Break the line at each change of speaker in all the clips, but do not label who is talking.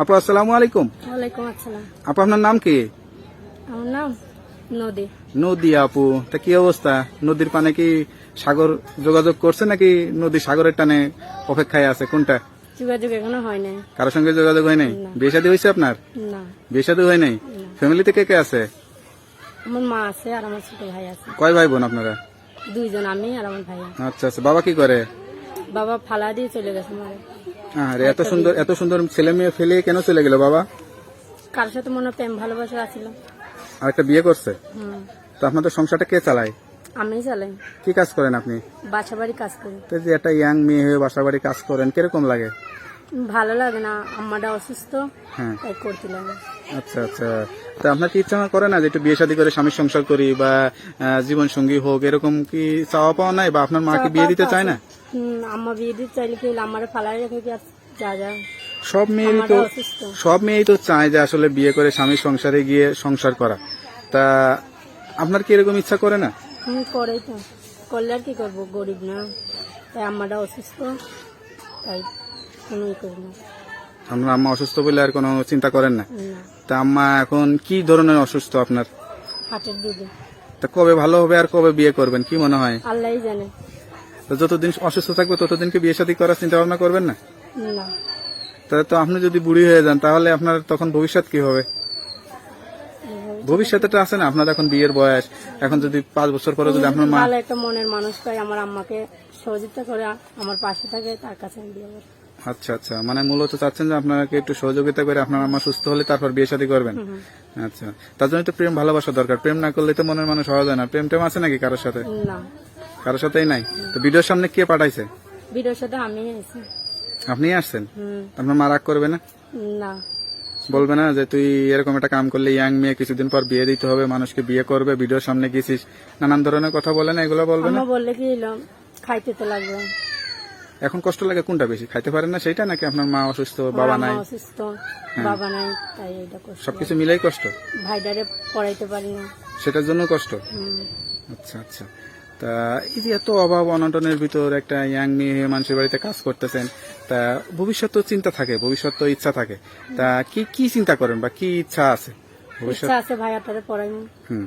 আপু আসসালামু আলাইকুম।
ওয়ালাইকুম আসসালাম।
আপু আপনার নাম কি?
আমার নাম নদী।
নদী আপু। তা কি অবস্থা? নদীর পানে কি সাগর যোগাযোগ করছে নাকি নদী সাগরের টানে অপেক্ষায় আছে? কোনটা?
যোগাযোগ এখনও হয় নাই।
কারোর সঙ্গে যোগাযোগ হয় নাই। বিয়ে শাদী হয়েছে আপনার?
না।
বিয়ে শাদী হয় নাই? ফ্যামিলিতে কে কে আছে?
আমার মা আছে আর আমার ছোট ভাই আছে।
কয় ভাই বোন আপনারা?
দুইজন আমি আর আমার ভাইয়া
আচ্ছা আচ্ছা। বাবা কি করে?
বাবা ফালা দিয়ে চলে গেছে মারে।
আরে এত সুন্দর এত সুন্দর ছেলে মেয়ে ফেলে কেন চলে গেল বাবা?
কার সাথে মনে প্রেম ভালোবাসা আছিল।
আর একটা বিয়ে করছে? তো আপনাদের সংসারটা কে চালায়?
আমি চালাই।
কি কাজ করেন আপনি?
বাসা বাড়ি কাজ করি।
তো যে একটা ইয়াং মেয়ে হয়ে বাসা বাড়ি কাজ করেন কীরকম লাগে?
ভালো লাগে না আম্মাটা অসুস্থ
হ্যাঁ।
তাই করতে লাগে।
আচ্ছা আচ্ছা। তা আপনার কি ইচ্ছা করে না যে একটু বিয়ে শাদী করে স্বামীর সংসার করি বা জীবন সঙ্গী হোক এরকম কি চাওয়া পাওয়া নাই বা আপনার মাকে বিয়ে দিতে চায় না?
আম্মা বিয়ে দিতে চাইলে কি আমার ফালাই রেখে কি যা যা
সব
আমারও
তো সব মেয়েই তো চায় যে আসলে বিয়ে করে স্বামীর সংসারে গিয়ে সংসার করা। তা আপনার কি এরকম ইচ্ছা করে না?
করেই তো। করলে আর কি করব? গরিব না। তাই আম্মাটা অসুস্থ। তাই কোনো ই করি না।
আপনার আম্মা অসুস্থ বলে আর কোনো চিন্তা করেন না। তা আম্মা এখন কি ধরনের অসুস্থ আপনার?
হাটের দুধে
তা কবে ভালো হবে আর কবে বিয়ে করবেন কি মনে হয়?
আল্লাহই জানে।
তো যতদিন অসুস্থ থাকবে ততদিনকে বিয়ে শাদী করার চিন্তা ভাবনা করবেন না?
না।
তাহলে তো আপনি যদি বুড়ি হয়ে যান তাহলে আপনার তখন ভবিষ্যৎ কি হবে?
এইভাবে
ভবিষ্যৎটা আছে না আপনার এখন বিয়ের বয়স। এখন যদি পাঁচ বছর পরে যদি আপনার মা
একটা মনের মানুষ পাই আমার আম্মাকে সহযোগিতা করে আমার পাশে থাকে তার কাছে আমি বিয়ে
আচ্ছা আচ্ছা। মানে মূলত চাচ্ছেন যে আপনাকে একটু সহযোগিতা করে আপনার আম্মা সুস্থ হলে তারপর বিয়ে শাদী করবেন? আচ্ছা। তার জন্য তো প্রেম ভালোবাসা দরকার। প্রেম না করলে তো মনের মানুষ হওয়া যায় না। প্রেম টেম আছে নাকি কারোর সাথে?
না।
কারোর সাথেই নাই? তো ভিডিওর সামনে কে পাঠাইছে?
ভিডিওর সাথে আমি
আপনি আসছেন? আপনার মা রাগ করবে না?
না।
বলবে না যে তুই এরকম একটা কাম করলে ইয়াং মেয়ে কিছুদিন পর বিয়ে দিতে হবে মানুষকে বিয়ে করবে ভিডিওর সামনে গেছিস নানান ধরনের কথা বলে না এগুলো বলবে না?
বললে কি খাইতে তো লাগবে।
এখন কষ্ট লাগে কোনটা বেশি খাইতে পারেন না সেটা নাকি আপনার মা অসুস্থ বাবা নাই?
অসুস্থ বাবা নাই তাই এটা করছি
সবকিছু মিলেই কষ্ট?
ভাইডারে পড়াইতে পারি না।
সেটার জন্য কষ্ট? আচ্ছা আচ্ছা। তা এই যে এত অভাব অনটনের ভিতর একটা ইয়াং মেয়ে হয়ে মানুষের বাড়িতে কাজ করতেছেন তা ভবিষ্যৎ তো চিন্তা থাকে ভবিষ্যৎ তো ইচ্ছা থাকে। তা কি কি চিন্তা করেন বা কি ইচ্ছা আছে? ভবিষ্যৎ
ইচ্ছা আছে ভাইয়াটারে পড়াই
হুম।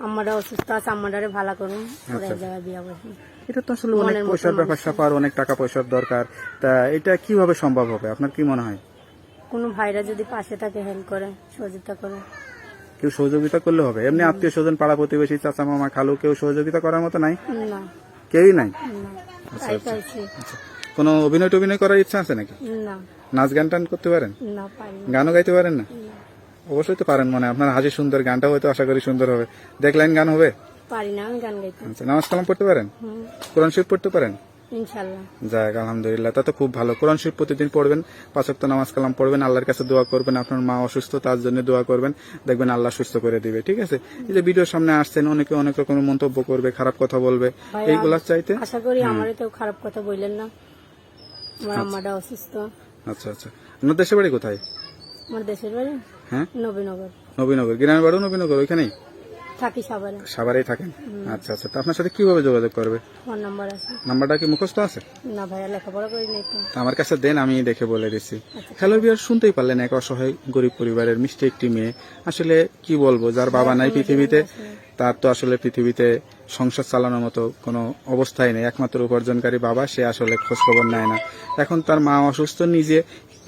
আমারা অসুস্থ আছে আমারে ভালো করুন
আচ্ছা।
এক জায়গায় বিয়া বসি
এটা তো আসলে অনেক পয়সার ব্যাপার স্যাপার অনেক টাকা পয়সার দরকার। তা এটা কীভাবে সম্ভব হবে? আপনার কি মনে হয়?
কোনো ভাইরা যদি পাশে থাকে হেল্প করে সহযোগিতা করে।
কেউ সহযোগিতা করলে হবে। এমনি আত্মীয় স্বজন পাড়া প্রতিবেশী চাচা মামা খালু কেউ সহযোগিতা করার মতো নাই?
না।
কেউই নাই? আচ্ছা কোনো অভিনয় টভিনয় করার ইচ্ছা আছে নাকি?
না।
নাচ গান টান করতে পারেন?
না না।
গানও গাইতে পারেন না। অবশ্যই তো পারেন মনে আপনার হাসি সুন্দর গানটা হয়তো আশা করি সুন্দর হবে। দেখলেন গান হবে?
পারি না আমি গান গাইতে
আচ্ছা নামাজ কালাম পড়তে পারেন? কোরআন শরীফ পড়তে পারেন? যাক আলহামদুলিল্লাহ তা তো খুব ভালো। কোরআন শরীফ প্রতিদিন পড়বেন পাঁচক্ত নামাজ কালাম পড়বেন আল্লাহর কাছে দোয়া করবেন আপনার মা অসুস্থ তার জন্য দোয়া করবেন দেখবেন আল্লাহ সুস্থ করে দিবে ঠিক আছে? এই যে ভিডিওর সামনে আসছেন অনেকে অনেক রকমের মন্তব্য করবে খারাপ কথা বলবে এইগুলা চাইতে?
আশা করি আমার খারাপ কথা বললেন না। আমার আম্মাটা অসুস্থ।
আচ্ছা আচ্ছা। আপনার দেশের বাড়ি কোথায়?
আমার দেশের বাড়ি?
হ্যাঁ?
নবীনগর।
নবীনগর। গ্রামের বাড়িও নবীনগর ওইখানেই
থাকি
সাভারেই থাকেন? আচ্ছা আচ্ছা। তা আপনার সাথে কীভাবে যোগাযোগ করবে?
ফোন নাম্বার আছে।
নাম্বারটা কি মুখস্থ আছে?
না ভাইয়া লেখাপড়া করি নাই তো।
আমার কাছে দেন আমি দেখে বলে দিচ্ছি। হ্যালো বিয়ার শুনতেই পারলেন এক অসহায় গরিব পরিবারের মিষ্টি একটি মেয়ে। আসলে কি বলব যার বাবা নাই পৃথিবীতে তার তো আসলে পৃথিবীতে সংসার চালানোর মতো কোনো অবস্থাই নেই। একমাত্র উপার্জনকারী বাবা সে আসলে খোঁজ খবর নেয় না। এখন তার মা অসুস্থ নিজে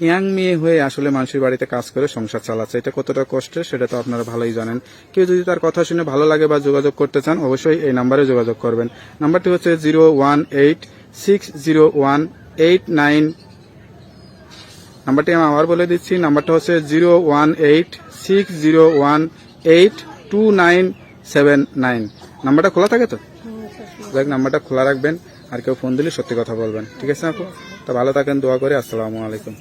ইয়াং মেয়ে হয়ে আসলে মানুষের বাড়িতে কাজ করে সংসার চালাচ্ছে, এটা কতটা কষ্টের সেটা তো আপনারা ভালোই জানেন। কেউ যদি তার কথা শুনে ভালো লাগে বা যোগাযোগ করতে চান, অবশ্যই এই নাম্বারে যোগাযোগ করবেন। নাম্বারটি হচ্ছে zero one eight six zero one eight nine. নাম্বারটি আমি আবার বলে দিচ্ছি, নাম্বারটা হচ্ছে zero one eight six zero one eight two nine seven nine. নাম্বারটা খোলা থাকে তো। দেখ নাম্বারটা খোলা রাখবেন, আর কেউ ফোন দিলে সত্যি কথা বলবেন। ঠিক আছে আপু? তো ভালো থাকেন, দোয়া করে, আসসালামু আলাইকুম।